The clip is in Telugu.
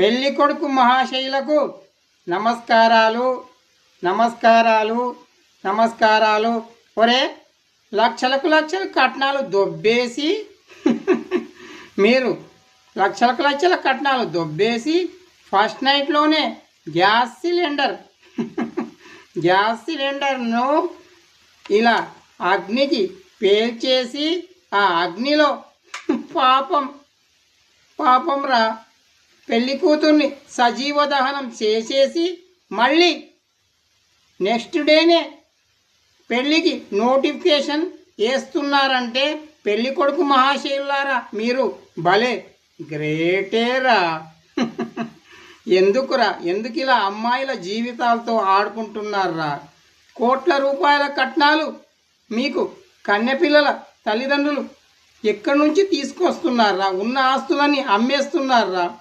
పెళ్ళి కొడుకు మహాశైలకు నమస్కారాలు నమస్కారాలు నమస్కారాలు. ఒరే లక్షలకు లక్షలు కట్నాలు దొబ్బేసి మీరు లక్షలకు లక్షల కట్నాలు దొబ్బేసి ఫస్ట్ నైట్లోనే గ్యాస్ సిలిండర్ గ్యాస్ సిలిండర్ను ఇలా అగ్నికి పేల్చేసి ఆ అగ్నిలో పాపం పాపం రా. పెళ్ళి కూతుర్ని సజీవ దహనం చేసేసి మళ్ళీ నెక్స్ట్ డేనే పెళ్ళికి నోటిఫికేషన్ వేస్తున్నారంటే పెళ్ళి కొడుకు మహాశైలారా మీరు భలే గ్రేటేరా. ఎందుకురా? ఎందుకు ఇలా అమ్మాయిల జీవితాలతో ఆడుకుంటున్నారా? కోట్ల రూపాయల కట్నాలు మీకు కన్నెపిల్లల తల్లిదండ్రులు ఎక్కడి నుంచి తీసుకొస్తున్నారా? ఉన్న ఆస్తులన్నీ అమ్మేస్తున్నారా?